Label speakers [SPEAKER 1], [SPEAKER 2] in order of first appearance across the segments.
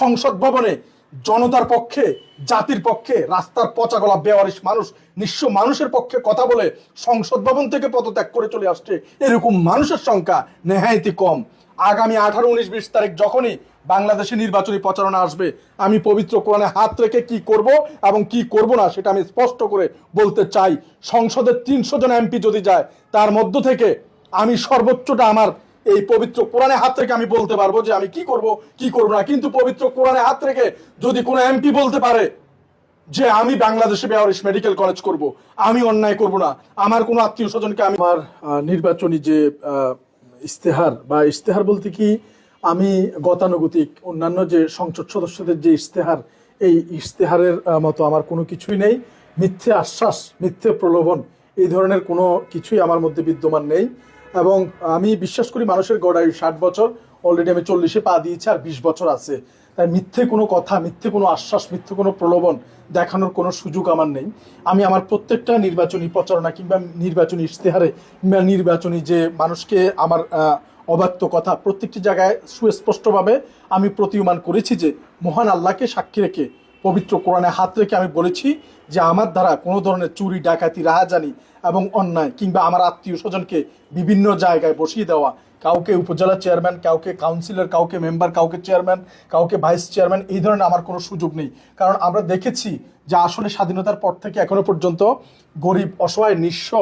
[SPEAKER 1] সংসদ ভবনে জনতার পক্ষে, জাতির পক্ষে রাস্তার পচা গলা বেওয়ারিশ মানুষ, নিঃস্ব মানুষের পক্ষে কথা বলে সংসদ ভবন থেকে পদত্যাগ করে চলে আসছে। এরকম মানুষের সংখ্যা নেহায়তি কম। আগামী আঠারো, উনিশ, বিশ তারিখ যখনই বাংলাদেশে নির্বাচনী প্রচারণা আসবে, আমি পবিত্র কোরআনে হাত রেখে কি করব এবং কি করব না সেটা আমি স্পষ্ট করে বলতে চাই। সংসদের তিনশো জন এমপি যদি যায়, তার মধ্য থেকে আমি সর্বোচ্চটা আমার এই পবিত্র কোরআনে হাত রেখে আমি বলতে পারব যে আমি কি করব কি করব না। কিন্তু পবিত্র কোরআনে হাত রেখে যদি কোনো এমপি বলতে পারে যে আমি বাংলাদেশে বেয়ারিশ মেডিকেল কলেজ করব, আমি অন্যায় করব না। আমার কোনো আত্মীয় স্বজনকে আমি আমার নির্বাচনী যে ইস্তেহার বা ইস্তেহার বলতে কি, আমি গতানুগতিক অন্যান্য যে সংসদ সদস্যদের যে ইস্তেহার এই ইস্তেহারের মতো আমার কোনো কিছুই নেই। মিথ্যে আশ্বাস, মিথ্যে প্রলোভন, এই ধরনের কোনো কিছুই আমার মধ্যে বিদ্যমান নেই। এবং আমি বিশ্বাস করি মানুষের গড়াই ষাট বছর অলরেডি আমি চল্লিশে পা দিয়েছি আর বিশ বছর আছে। তাই মিথ্যে কোনো কথা মিথ্যে কোনো আশ্বাস মিথ্যে কোনো প্রলোভন দেখানোর কোনো সুযোগ আমার নেই। আমি আমার প্রত্যেকটা নির্বাচনী প্রচারণা কিংবা নির্বাচনী ইশতেহারে কিংবা নির্বাচনী যে মানুষকে আমার আহ, অবাধ্য কথা প্রত্যেকটি জায়গায় সুস্পষ্টভাবে আমি প্রতীয়মান করেছি যে মহান আল্লাহকে সাক্ষী রেখে পবিত্র কোরআনে হাত রেখে আমি বলেছি যে আমার দ্বারা কোনো ধরনের চুরি, ডাকাতি, রাহাজানি এবং অন্যায় কিংবা আমার আত্মীয় স্বজনকে বিভিন্ন জায়গায় বসিয়ে দেওয়া, কাউকে উপজেলা চেয়ারম্যান, কাউকে কাউন্সিলর, কাউকে মেম্বার, কাউকে চেয়ারম্যান, কাউকে ভাইস চেয়ারম্যান, এই ধরনের আমার কোনো সুযোগ নেই। কারণ আমরা দেখেছি যে আসলে স্বাধীনতার পর থেকে এখনও পর্যন্ত গরিব, অসহায়, নিঃস্ব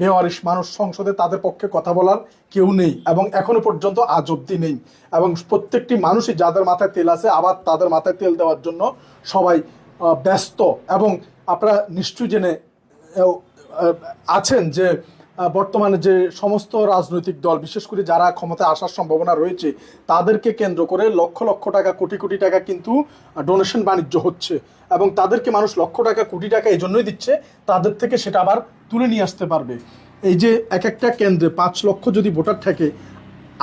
[SPEAKER 1] বেওয়ারিশ মানুষ সংসদে তাদের পক্ষে কথা বলার কেউ নেই এবং এখনও পর্যন্ত আজ অব্দি নেই। এবং প্রত্যেকটি মানুষই যাদের মাথায় তেল আছে, আবার তাদের মাথায় তেল দেওয়ার জন্য সবাই ব্যস্ত। এবং আপনারা নিশ্চয়ই জেনে আছেন যে বর্তমানে যে সমস্ত রাজনৈতিক দল, বিশেষ করে যারা ক্ষমতায় আসার সম্ভাবনা রয়েছে, তাদেরকে কেন্দ্র করে লক্ষ লক্ষ টাকা, কোটি কোটি টাকা কিন্তু ডোনেশন বাণিজ্য হচ্ছে। এবং তাদেরকে মানুষ লক্ষ টাকা, কোটি টাকা এই জন্যই দিচ্ছে, তাদের থেকে সেটা আবার তুলে নিয়ে আসতে পারবে। এই যে এক একটা কেন্দ্রে পাঁচ লক্ষ যদি ভোটার থাকে,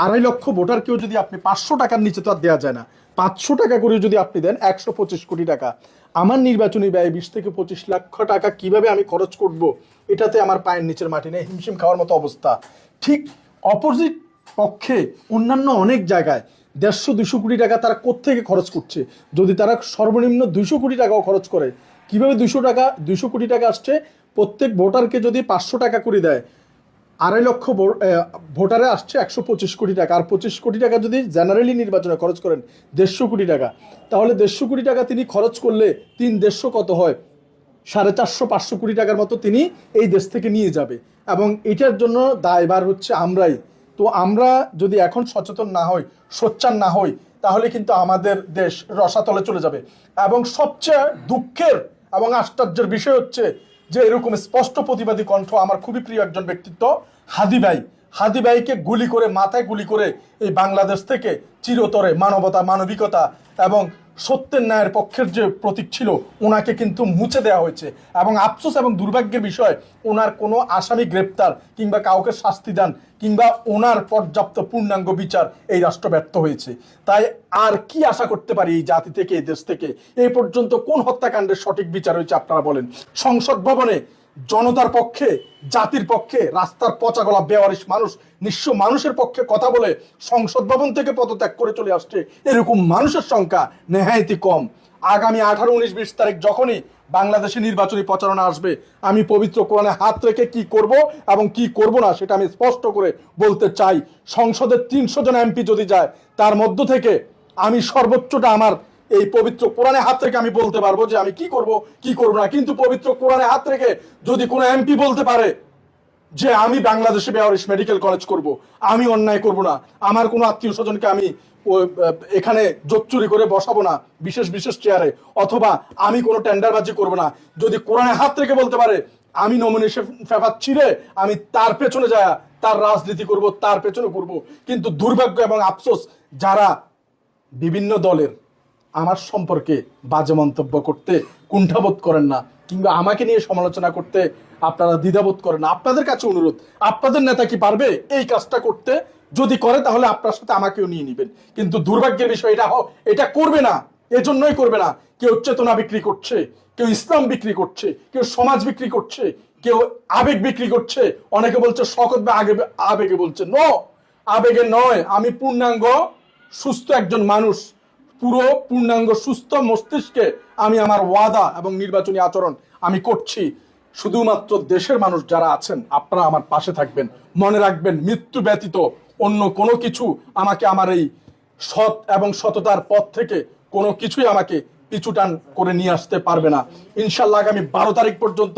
[SPEAKER 1] আড়াই লক্ষ ভোটারকেও যদি আপনি পাঁচশো টাকার নিচে তো আর দেওয়া যায় না। পাঁচশো টাকা করে যদি আপনি দেন, একশো পঁচিশ কোটি টাকা। আমার নির্বাচনী ব্যয় বিশ থেকে পঁচিশ লক্ষ টাকা কীভাবে আমি খরচ করব? এটাতে আমার পায়ের নিচের মাটি নেই, হিমশিম খাওয়ার মতো অবস্থা। ঠিক অপোজিট পক্ষে অন্যান্য অনেক জায়গায় দেড়শো দুশো কোটি টাকা তারা কোত্থেকে খরচ করছে? যদি তারা সর্বনিম্ন দুশো কোটি টাকাও খরচ করে, কীভাবে দুশো টাকা, দুশো কোটি টাকা আসছে? প্রত্যেক ভোটারকে যদি পাঁচশো টাকা করে দেয়, আড়াই লক্ষ ভোটারে আসছে একশো পঁচিশ কোটি টাকা। আর পঁচিশ কোটি টাকা যদি জেনারেলি নির্বাচনে খরচ করেন, দেড়শো কোটি টাকা। তাহলে দেড়শো কোটি টাকা তিনি খরচ করলে তিন দেড়শো কত হয়? সাড়ে চারশো, পাঁচশো কোটি টাকার মতো তিনি এই দেশ থেকে নিয়ে যাবে। এবং এটার জন্য দায়বার হচ্ছে আমরাই। তো আমরা যদি এখন সচেতন না হই, সোচ্চার না হই, তাহলে কিন্তু আমাদের দেশ রসাতলে চলে যাবে। এবং সবচেয়ে দুঃখের এবং আশ্চর্যের বিষয় হচ্ছে যে এরকম স্পষ্ট প্রতিবাদী কণ্ঠ আমার খুবই প্রিয় একজন ব্যক্তিত্ব, হাদি ভাই। হাদি ভাইকে গুলি করে, মাথায় গুলি করে এই বাংলাদেশ থেকে চিরতরে মানবতা, মানবিকতা এবং সত্যের ন্যায়ের পক্ষের যে প্রতীক ছিল ওনাকে কিন্তু মুছে দেওয়া হয়েছে। এবং আফসোস এবং দুর্ভাগ্যের বিষয় ওনার কোনো আসামি গ্রেপ্তার কিংবা কাউকে শাস্তি দান কিংবা ওনার পর্যাপ্ত পূর্ণাঙ্গ বিচার এই রাষ্ট্র ব্যর্থ হয়েছে। তাই আর কি আশা করতে পারি এই জাতি থেকে, এই দেশ থেকে? এই পর্যন্ত কোন হত্যাকাণ্ডের সঠিক বিচার হয়েছে আপনারা বলেন। সংসদ ভবনে জনতার পক্ষে, জাতির পক্ষে রাস্তার পচা গলা বেওয়ারিশ মানুষ, নিঃস্ব মানুষের পক্ষে কথা বলে সংসদ ভবন থেকে পদত্যাগ করে চলে আসছে। এরকম মানুষের সংখ্যা নেহায়তি কম। আগামী আঠারো, উনিশ, বিশ তারিখ যখনই বাংলাদেশে নির্বাচনী প্রচারণা আসবে, আমি পবিত্র কোরআনে হাত রেখে কি করব এবং কি করব না সেটা আমি স্পষ্ট করে বলতে চাই। সংসদের তিনশো জন এমপি যদি যায়, তার মধ্য থেকে আমি সর্বোচ্চটা আমার এই পবিত্র কোরআনে হাত রেখে আমি বলতে পারব যে আমি কি করব কি করব না। কিন্তু পবিত্র কোরআনে হাত রেখে যদি কোনো এমপি বলতে পারে যে আমি বাংলাদেশে বেয়ারিশ মেডিকেল কলেজ করব, আমি অন্যায় করব না, আমার কোনো আত্মীয় স্বজনকে আমি এখানে জোট চুরি করে বসাবো না, বিশেষ বিশেষ চেয়ারে অথবা আমি কোনো টেন্ডারবাজি করব না, যদি কোরআনে হাত রেখে বলতে পারে, আমি নমিনেশন পেপার ছিঁড়ে, আমি তার পেছনে যায় তার রাজনীতি করব, তার পেছনে করব কিন্তু দুর্ভাগ্য এবং আফসোস, যারা বিভিন্ন দলের আমার সম্পর্কে বাজে মন্তব্য করতে কুণ্ঠাবোধ করেন না, কিংবা আমাকে নিয়ে সমালোচনা করতে আপনারা দ্বিধাবোধ করেন না। আপনাদের কাছে অনুরোধ, আপনাদের নেতা কি পারবে এই কাজটা করতে? যদি করে, তাহলে আপনার সাথে আমাকেও নিয়ে নেবেন। কিন্তু দুর্ভাগ্যের বিষয় এটা এটা করবে না, এজন্যই করবে না। কেউ চেতনা বিক্রি করছে, কেউ ইসলাম বিক্রি করছে, কেউ সমাজ বিক্রি করছে, কেউ আবেগ বিক্রি করছে। অনেকে বলছে, শকত বা আগে, আবেগে বলছে। ন, আবেগে নয়, আমি পূর্ণাঙ্গ, সুস্থ একজন মানুষ। পুরো পূর্ণাঙ্গ, সুস্থ মস্তিষ্কে আমি আমার ওয়াদা এবং নির্বাচনী আচরণ আমি করছি। শুধুমাত্র দেশের মানুষ যারা আছেন, আপনারা আমার পাশে থাকবেন। মনে রাখবেন, মৃত্যু ব্যতীত অন্য কোনো কিছু আমাকে আমার এই সৎ এবং সততার পথ থেকে কোনো কিছুই আমাকে পিছুটান করে নিয়ে আসতে পারবে না। ইনশাল্লাহ আগামী বারো তারিখ পর্যন্ত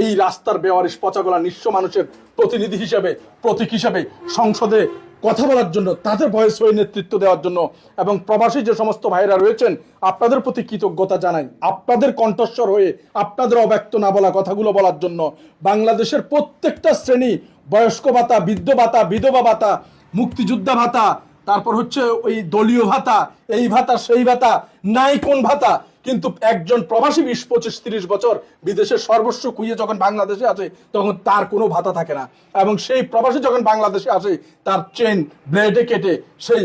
[SPEAKER 1] এই রাস্তার বেওয়ারিশ পচাগোলা নিঃস্ব মানুষের প্রতিনিধি হিসেবে, প্রতীক হিসেবে সংসদে কথা বলার জন্য, তাদের ভয়েস হয়ে নেতৃত্ব দেওয়ার জন্য এবং প্রবাসী যে সমস্ত ভাইরা রয়েছেন, আপনাদের প্রতি কৃতজ্ঞতা জানাই। আপনাদের কণ্ঠস্বর হয়ে, আপনাদের অব্যক্ত না বলা কথাগুলো বলার জন্য বাংলাদেশের প্রত্যেকটা শ্রেণি, বয়স্ক ভাতা, বৃদ্ধ ভাতা, বিধবা ভাতা, মুক্তিযোদ্ধা ভাতা, তারপর হচ্ছে ওই দলীয় ভাতা, এই ভাতা, সেই ভাতা, নাই কোন ভাতা কিন্তু একজন প্রবাসী বিশ, পঁচিশ, তিরিশ বছর বিদেশের সর্বস্ব কুইয়ে যখন বাংলাদেশে আসে, তখন তার কোনো ভাতা থাকে না। এবং সেই প্রবাসী যখন বাংলাদেশে আসে, তার চেন ব্লেডে কেটে সেই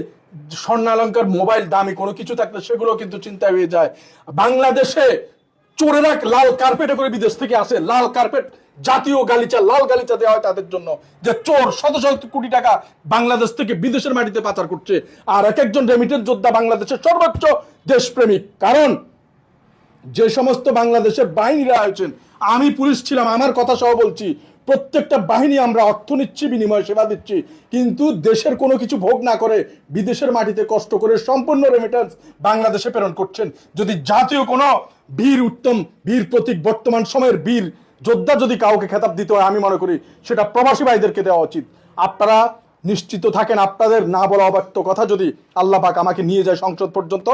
[SPEAKER 1] স্বর্ণালঙ্কার মোবাইল দামি কোনো কিছু থাকলে সেগুলো কিন্তু চিন্তায় হয়ে যায়। বাংলাদেশে চোরেরা লাল কার্পেটে করে বিদেশ থেকে আসে। লাল কার্পেট জাতীয় গালিচা, লাল গালিচা দেওয়া হয় তাদের জন্য। যে চোর শত শত কোটি টাকা বাংলাদেশ থেকে বিদেশের মাটিতে পাচার করছে। আর এক একজন রেমিটেড যোদ্ধা বাংলাদেশের সর্বোচ্চ দেশপ্রেমিক। কারণ যে সমস্ত বাংলাদেশের বাহিনীরা আছেন আমি পুলিশ ছিলাম, আমার কথা সহ বলছি। প্রত্যেকটা বাহিনী আমরা অর্থ নিচ্ছি, বিনিময় সেবা দিচ্ছি। কিন্তু দেশের কোনো কিছু ভোগ না করে বিদেশের মাটিতে কষ্ট করে সম্পূর্ণ রেমিটেন্স বাংলাদেশে প্রেরণ করছেন। যদি জাতীয় কোনো বীর, উত্তম বীর প্রতীক, বর্তমান সময়ের বীর, যোদ্ধা যদি কাউকে খেতাব দিতে হয়, আমি মনে করি সেটা প্রবাসী ভাইদেরকে দেওয়া উচিত। আপনারা নিশ্চিত থাকেন আপনাদের না বলা অব্যক্ত কথা। যদি আল্লাহ পাক আমাকে নিয়ে যায় সংসদ পর্যন্ত,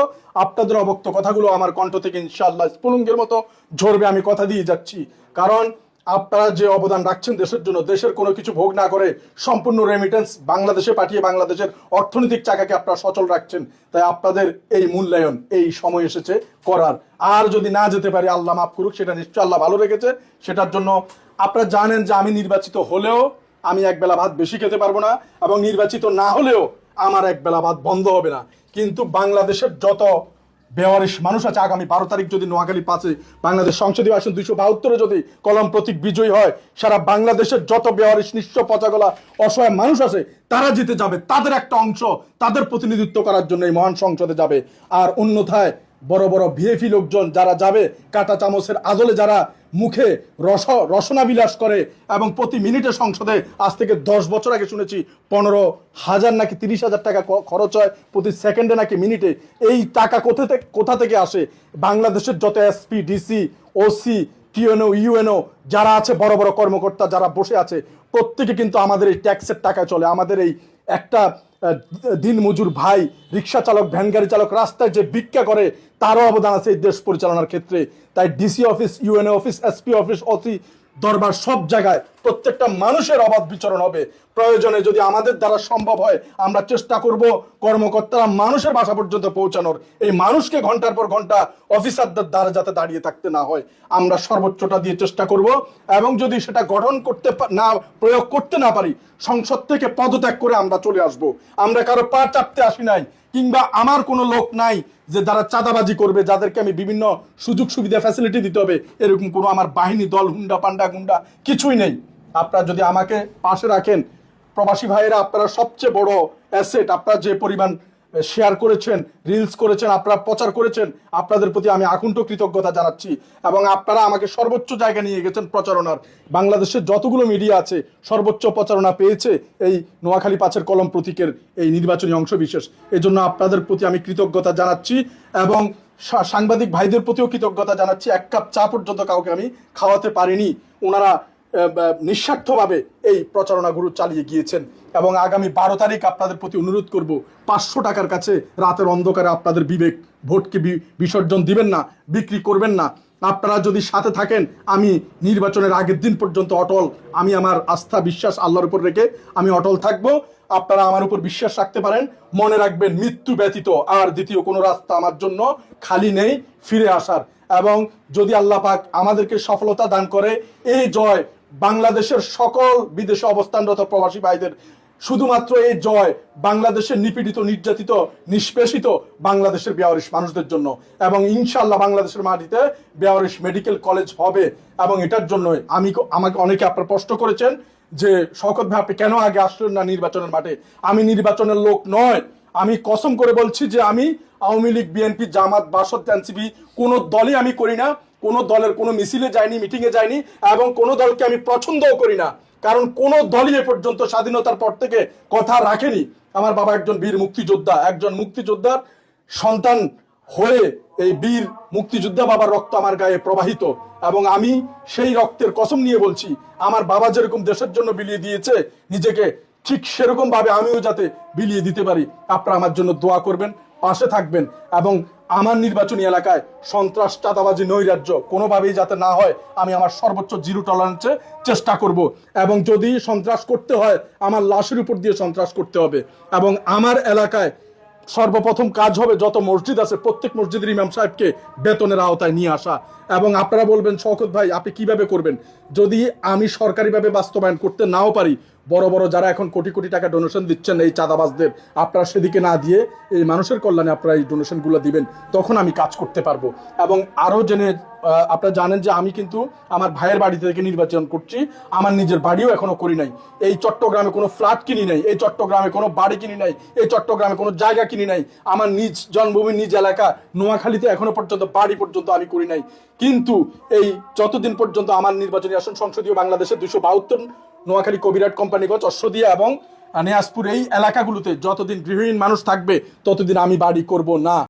[SPEAKER 1] আপনাদের অবক্ত কথাগুলো আমার কণ্ঠ থেকে ইনশাআল্লাহ স্ফুলঙ্গের মতো ঝরবে, আমি কথা দিয়ে যাচ্ছি। কারণ আপনারা যে অবদান রাখছেন দেশের জন্য, দেশের কোনো কিছু ভোগ না করে সম্পূর্ণ রেমিটেন্স বাংলাদেশে পাঠিয়ে বাংলাদেশের অর্থনৈতিক চাকাকে আপনারা সচল রাখছেন। তাই আপনাদের এই মূল্যায়ন, এই সময় এসেছে করার। আর যদি না যেতে পারি, আল্লাহ মাফ করুক, সেটা নিশ্চয় আল্লাহ ভালো রেখেছে। সেটার জন্য আপনারা জানেন যে আমি নির্বাচিত হলেও আমি এক বেলা ভাত বেশি খেতে পারব না এবং নির্বাচিত না হলেও আমার এক বেলা ভাত বন্ধ হবে না। কিন্তু বাংলাদেশের যত বেওয়ারিশ মানুষ আছে, আগামী বারো তারিখ যদি নোয়াখালী পাঁচে বাংলাদেশ সংসদীয় আসন দুইশো বাহাত্তরে যদি কলম প্রতীক বিজয়ী হয়, সারা বাংলাদেশের যত বেওয়ারিশ, নিঃস্ব পচাগলা, অসহায় মানুষ আছে, তারা জিতে যাবে। তাদের একটা অংশ তাদের প্রতিনিধিত্ব করার জন্য এই মহান সংসদে যাবে। আর অন্যথায় বড় বড় ভিএফি লোকজন যারা যাবে, কাটা চামচের আদলে যারা মুখে রস রসনা বিলাস করে এবং প্রতি মিনিটে সংসদে আজ থেকে দশ বছর আগে শুনেছি পনেরো হাজার নাকি তিরিশ হাজার টাকা খরচ হয় প্রতি সেকেন্ডে নাকি মিনিটে। এই টাকা কোথা থেকে কোথা থেকে আসে? বাংলাদেশের যত SP DC OC TNO UNO যারা আছে বড় বড় কর্মকর্তা যারা বসে আছে প্রত্যেকে কিন্তু আমাদের এই ট্যাক্সের টাকায় চলে। আমাদের এই একটা আহ, দিন মজুর ভাই রিক্সা চালক ভ্যান গাড়ি চালক রাস্তায় যে ভিক্ষা করে তারও অবদান আছে এই দেশ পরিচালনার ক্ষেত্রে। তাই DC office UNO office SP office OC দরবার সব জায়গায় প্রত্যেকটা মানুষের অবাধ বিচরণ হবে। প্রয়োজনে যদি আমাদের দ্বারা সম্ভব হয়, আমরা চেষ্টা করব কর্মকর্তারা মানুষের বাসা পর্যন্ত পৌঁছানোর। এই মানুষকে ঘণ্টার পর ঘণ্টা অফিসারদের দ্বারা যাতে দাঁড়িয়ে থাকতে না হয়, আমরা সর্বোচ্চটা দিয়ে চেষ্টা করব। এবং যদি সেটা গঠন করতে না, প্রয়োগ করতে না পারি, সংসদ থেকে পদত্যাগ করে আমরা চলে আসব। আমরা কারও পা চাপতে আসি নাই। কিংবা আমার কোনো লোক নাই যে যারা চাঁদাবাজি করবে, যাদেরকে আমি বিভিন্ন সুযোগ সুবিধা ফ্যাসিলিটি দিতে হবে, এরকম কোনো আমার বাহিনী দল, হুন্ডা, পান্ডা, গুন্ডা কিছুই নেই। আপনারা যদি আমাকে পাশে রাখেন, প্রবাসী ভাইয়েরা, আপনারা সবচেয়ে বড় অ্যাসেট আপনারা যে পরিমাণ শেয়ার করেছেন রিলস করেছেন, আপনারা প্রচার করেছেন, আপনাদের প্রতি আমি আকুণ্ঠ কৃতজ্ঞতা জানাচ্ছি। এবং আপনারা আমাকে সর্বোচ্চ জায়গা নিয়ে গেছেন প্রচারণার। বাংলাদেশের যতগুলো মিডিয়া আছে, সর্বোচ্চ প্রচারণা পেয়েছে এই নোয়াখালী পাঁচের কলম প্রতীকের এই নির্বাচনী অংশ বিশেষ এই জন্য আপনাদের প্রতি আমি কৃতজ্ঞতা জানাচ্ছি এবং সাংবাদিক ভাইদের প্রতিও কৃতজ্ঞতা জানাচ্ছি। এক কাপ চা পর্যন্ত কাউকে আমি খাওয়াতে পারিনি। ওনারা নিঃস্বার্থভাবে এই প্রচারণাগুলো চালিয়ে গিয়েছেন এবং আগামী বারো তারিখ আপনাদের প্রতি অনুরোধ করব, পাঁচশো টাকার কাছে রাতের অন্ধকারে আপনাদের বিবেক ভোটকে বিসর্জন দিবেন না, বিক্রি করবেন না। আপনারা যদি সাথে থাকেন, আমি নির্বাচনের আগের দিন পর্যন্ত অটল। আমি আমার আস্থা, বিশ্বাস আল্লাহর উপর রেখে আমি অটল থাকব। আপনারা আমার উপর বিশ্বাস রাখতে পারেন। মনে রাখবেন, মৃত্যু ব্যতীত আর দ্বিতীয় কোনো রাস্তা আমার জন্য খালি নেই, ফিরে আসার। এবং যদি আল্লাহ পাক আমাদেরকে সফলতা দান করে, এই জয় বাংলাদেশের সকল বিদেশে অবস্থানরত প্রবাসী ভাইদের শুধুমাত্র এই জয় বাংলাদেশের নিপীড়িত, নির্যাতিত, নিষ্পেষিত বাংলাদেশের বেয়ারিশ মানুষদের জন্য এবং ইনশাল্লাহ বাংলাদেশের মাটিতে বেয়ারিশ মেডিকেল কলেজ হবে এবং এটার জন্য আমি আমাকে অনেকে আপনার প্রশ্ন করেছেন যে, শওকত ভাই, আপনি কেন আগে আসলেন না নির্বাচনের মাঠে? আমি নির্বাচনের লোক নয়। আমি কসম করে বলছি যে, আমি আওয়ামী লীগ, বিএনপি, জামাত, বাসদ, এনসিপি কোনো দলই আমি করি না। কোনো দলের কোনো মিছিলে যায়নি, মিটিংয়ে যায়নি এবং কোনো দলকে আমি পছন্দও করি না। কারণ কোনো দলই এ পর্যন্ত স্বাধীনতার পর থেকে কথা রাখেনি। আমার বাবা একজন বীর মুক্তিযোদ্ধা, একজন মুক্তিযোদ্ধার সন্তান হয়ে এই বীর মুক্তিযোদ্ধা বাবার রক্ত আমার গায়ে প্রবাহিত এবং আমি সেই রক্তের কসম নিয়ে বলছি, আমার বাবা যেরকম দেশের জন্য বিলিয়ে দিয়েছে, নিজেকে ঠিক সেরকম ভাবে আমিও যাতে বিলিয়ে দিতে পারি। আপনারা আমার জন্য দোয়া করবেন, পাশে থাকবেন এবং আমার নির্বাচনী এলাকায় সন্ত্রাস, চাঁদাবাজি, নৈরাজ্য কোনোভাবেই যাতে না হয়, আমি আমার সর্বোচ্চ জিরো টলারেন্সে চেষ্টা করব। এবং যদি সন্ত্রাস করতে হয়, আমার লাশের উপর দিয়ে সন্ত্রাস করতে হবে। এবং আমার এলাকায় সর্বপ্রথম কাজ হবে যত মসজিদ আছে, প্রত্যেক মসজিদের ইমাম সাহেবকে বেতনের আওতায় নিয়ে আসা। এবং আপনারা বলবেন, শওকত ভাই, আপনি কীভাবে করবেন? যদি আমি সরকারিভাবে বাস্তবায়ন করতে নাও পারি বড় বড় যারা এখন কোটি কোটি টাকা ডোনেশন দিচ্ছেন এই চাঁদাবাজদের, আপনারা সেদিকে না দিয়ে এই মানুষের কল্যাণে আপনারা এই ডোনেশনগুলো দিবেন, তখন আমি কাজ করতে পারব। এবং আরও জেনে আপনারা জানেন যে আমি কিন্তু আমার ভাইয়ের বাড়ি থেকে নির্বাচন করছি, আমার নিজের বাড়িও এখনও করি নাই। এই চট্টগ্রামে কোনো ফ্ল্যাট কিনি নাই, এই চট্টগ্রামে কোনো বাড়ি কিনি নাই, এই চট্টগ্রামে কোনো জায়গা কিনি নাই, আমার নিজ জন্মভূমি, নিজ এলাকা, নোয়াখালীতে এখনও পর্যন্ত, বাড়ি পর্যন্ত আমি করি নাই। কিন্তু এই যতদিন পর্যন্ত আমার নির্বাচনী আসন সংসদীয় বাংলাদেশের দুশো বাহাত্তর নোয়াখালী কবিরাট কোম্পানিগঞ্জ অশ্বদিয়া এবং নেয়াজপুর এই এলাকাগুলোতে যতদিন গৃহহীন মানুষ থাকবে, ততদিন আমি বাড়ি করব না।